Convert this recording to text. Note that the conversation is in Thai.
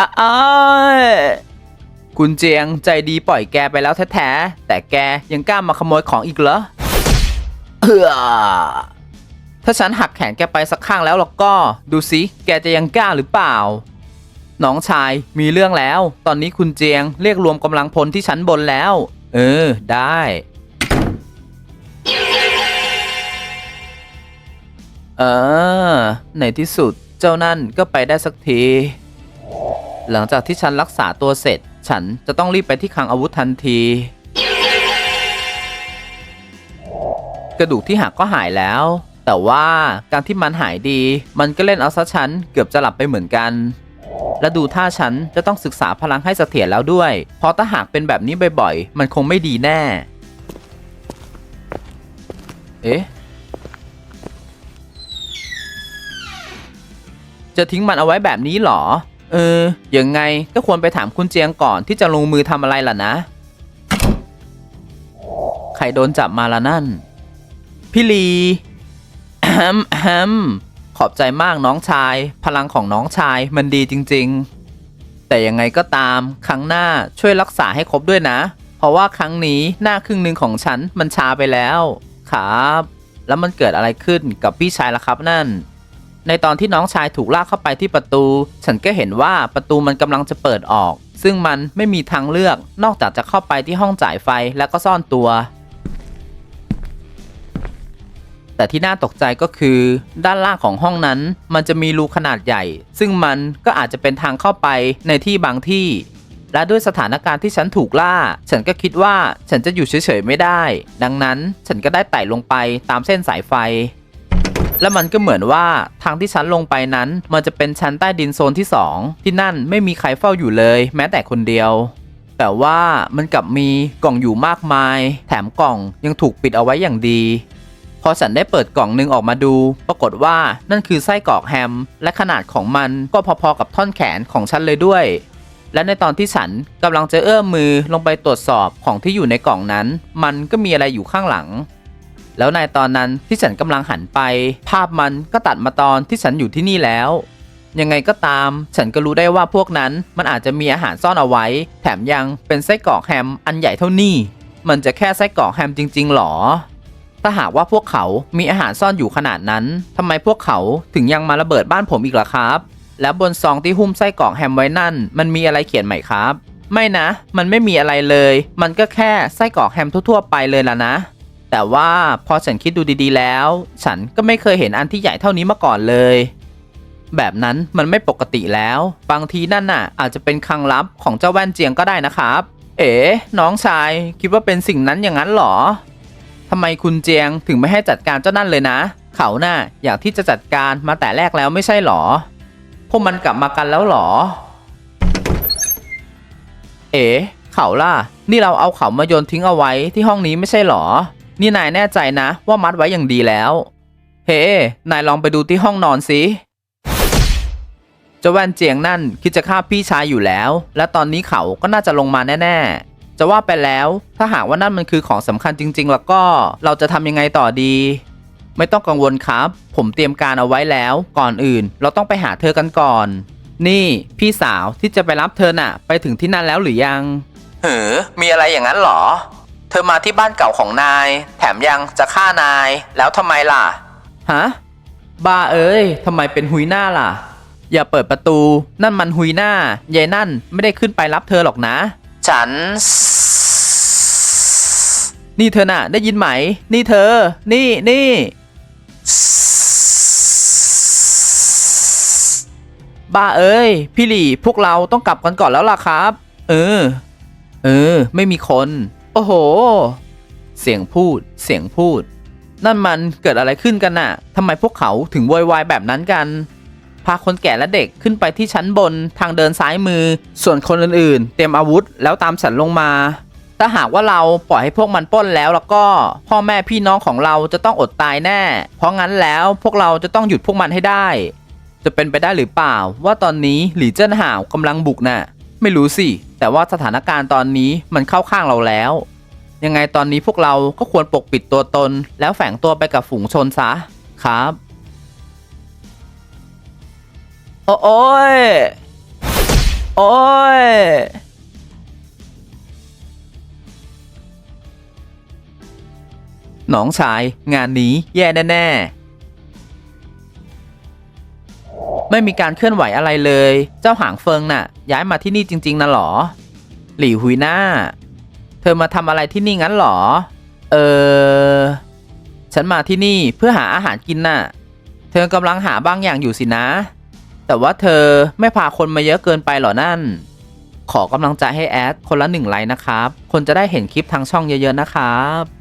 อ้ายคุณเจียงใจดีปล่อยแกไปแล้วแท้ๆแต่แกยังกล้ามาขโมยของอีกเหรอเออถ้าฉันหักแขนแกไปสักข้างแล้วล้วก็ ดูสิแกจะยังกล้าหรือเปล่า น้องชายมีเรื่องแล้ว ตอนนี้คุณเจียงเรียกรวมกำลังพลที่ชั้นบนแล้ว เออ ได้ เออในที่สุดเจ้านั่นก็ไปได้สักที หลังจากที่ฉันรักษาตัวเสร็จ ฉันจะต้องรีบไปที่คลังอาวุธทันที กระดูกที่หักก็หายแล้ว แต่ว่าการที่มันหายดี มันก็เล่นเอาซะฉันเกือบจะหลับไปเหมือนกัน และดูท่าฉันจะต้องศึกษาพลังให้เสถียรแล้วด้วย เพราะถ้าหากเป็นแบบนี้บ่อยๆ มันคงไม่ดีแน่ เอ๊ะจะทิ้งมันเอาไว้แบบนี้เหรอ เออยังไงก็ควรไปถามคุณเจียงก่อนที่จะลงมือทำอะไรล่ะนะ ใครโดนจับมาละนั่น พี่ลีแฮมแฮมขอบใจมากน้องชาย พลังของน้องชายมันดีจริง ๆ แต่ยังไงก็ตาม ครั้งหน้าช่วยรักษาให้ครบด้วยนะ เพราะว่าครั้งนี้หน้าครึ่งหนึ่งของฉันมันชาไปแล้ว ครับ แล้วมันเกิดอะไรขึ้นกับพี่ชายล่ะครับนั่น ในตอนที่น้องชายถูกลากเข้าไปที่ประตู ฉันก็เห็นว่าประตูมันกำลังจะเปิดออก ซึ่งมันไม่มีทางเลือกนอกจากจะเข้าไปที่ห้องจ่ายไฟแล้วก็ซ่อนตัว แต่ที่น่าตกใจก็คือ ด้านล่างของห้องนั้น มันจะมีรูขนาดใหญ่ ซึ่งมันก็อาจจะเป็นทางเข้าไปในที่บางที่ และด้วยสถานการณ์ที่ฉันถูกล่า ฉันก็คิดว่าฉันจะอยู่เฉยๆไม่ได้ ดังนั้นฉันก็ได้ไต่ลงไปตามเส้นสายไฟ และมันก็เหมือนว่าทางที่ฉันลงไปนั้น มันจะเป็นชั้นใต้ดินโซนที่ 2 ที่นั่นไม่มีใครเฝ้าอยู่เลย แม้แต่คนเดียว แต่ว่ามันกลับมีกล่องอยู่มากมาย แถมกล่องยังถูกปิดเอาไว้อย่างดี พอฉันได้เปิดกล่องหนึงออกมาดู ปรากฏว่านั่นคือไส้กรอกแฮม และขนาดของมันก็พอๆกับท่อนแขนของฉันเลยด้วยและในตอนที่ฉันกำลังจะเอื้อมมือลงไปตรวจสอบของที่อยู่ในกล่องนั้น มันก็มีอะไรอยู่ข้างหลัง แล้วในตอนนั้นที่ฉันกำลังหันไป ภาพมันก็ตัดมาตอนที่ฉันอยู่ที่นี่แล้ว ยังไงก็ตาม ฉันก็รู้ได้ว่าพวกนั้นมันอาจจะมีอาหารซ่อนเอาไว้ แถมยังเป็นไส้กรอกแฮมอันใหญ่เท่านี้ มันจะแค่ไส้กรอกแฮมจริง ๆหรอ ถ้าหากว่าพวกเขามีอาหารซ่อนอยู่ขนาดนั้นทำไมพวกเขาถึงยังมาระเบิดบ้านผมอีกล่ะครับ แล้วบนซองที่หุ้มไส้กรอกแฮมไว้นั่น มันมีอะไรเขียนไหมครับ ไม่นะ มันไม่มีอะไรเลย มันก็แค่ไส้กรอกแฮมทั่วๆไปเลยล่ะนะ แต่ว่าพอฉันคิดดูดีๆแล้ว ฉันก็ไม่เคยเห็นอันที่ใหญ่เท่านี้มาก่อนเลย แบบนั้นมันไม่ปกติแล้ว บางทีนั่นน่ะ อาจจะเป็นคลังลับของเจ้าแว่นเจียงก็ได้นะครับ เอ๋น้องชายคิดว่าเป็นสิ่งนั้นอย่างนั้นเหรอทำไมคุณเจียงถึงไม่ให้จัดการเจ้านั่นเลยนะ เขาน่ะอยากที่จะจัดการมาแต่แรกแล้วไม่ใช่เหรอ พวกมันกลับมากันแล้วเหรอ เอ๋เขาล่ะ นี่เราเอาเขามาโยนทิ้งเอาไว้ที่ห้องนี้ไม่ใช่เหรอ นี่นายแน่ใจนะ ว่ามัดไว้อย่างดีแล้ว เฮ้ นายลองไปดูที่ห้องนอนสิเจ้าแว่นเจียงนั่นคิดจะฆ่าพี่ชายอยู่แล้ว และตอนนี้เขาก็น่าจะลงมาแน่ๆ จะว่าไปแล้ว ถ้าหากว่านั่นมันคือของสำคัญจริง ๆ แล้วก็เราจะทำยังไงต่อดี ไม่ต้องกังวลครับ ผมเตรียมการเอาไว้แล้ว ก่อนอื่น เราต้องไปหาเธอกันก่อน นี่พี่สาวที่จะไปรับเธอน่ะ ไปถึงที่นั่นแล้วหรือยังเฮ้อมีอะไรอย่างนั้นเหรอ เธอมาที่บ้านเก่าของนาย แถมยังจะฆ่านาย แล้วทำไมล่ะ ฮะบ้าเอ้ยทำไมเป็นหุยหน้าล่ะ อย่าเปิดประตู นั่นมันหุยหน้ายายนั่นไม่ได้ขึ้นไปรับเธอหรอกนะ ฉัน นี่เธอน่ะ ได้ยินไหม นี่เธอ นี่นี่ บ้าเอ้ย พี่หลี่พวกเราต้องกลับกันก่อนแล้วล่ะครับ เออ เออ ไม่มีคน โอ้โห เสียงพูด เสียงพูด นั่นมันเกิดอะไรขึ้นกันน่ะทำไมพวกเขาถึงโวยวายแบบนั้นกัน พาคนแก่และเด็กขึ้นไปที่ชั้นบนทางเดินซ้ายมือ ส่วนคนอื่นๆ เตรียมอาวุธแล้วตามฉันลงมา ถ้าหากว่าเราปล่อยให้พวกมันปล้นแล้วแล้วก็พ่อแม่พี่น้องของเราจะต้องอดตายแน่ เพราะงั้นแล้วพวกเราจะต้องหยุดพวกมันให้ได้ จะเป็นไปได้หรือเปล่า ว่าตอนนี้หลี่เจิ้นห่าวกำลังบุกน่ะ ไม่รู้สิ แต่ว่าสถานการณ์ตอนนี้มันเข้าข้างเราแล้ว ยังไงตอนนี้พวกเราก็ควรปกปิดตัวตน แล้วแฝงตัวไปกับฝูงชนซะ ครับ โอ้โอยโอ้ยน้องชาย งานนี้แย่แน่ ๆ ไม่มีการเคลื่อนไหวอะไรเลย เจ้าหางเฟิงน่ะ ย้ายมาที่นี่จริง ๆนะหรอ หลี่หุยหน้า เธอมาทำอะไรที่นี่งั้นหรอ เออ ฉันมาที่นี่เพื่อหาอาหารกินน่ะ เธอกำลังหาบางอย่างอยู่สินะ แต่ว่าเธอไม่พาคนมาเยอะเกินไปหรอนั่น ขอกำลังใจให้แอดคนละหนึ่งไลค์นะครับ คนจะได้เห็นคลิปทางช่องเยอะๆนะครับ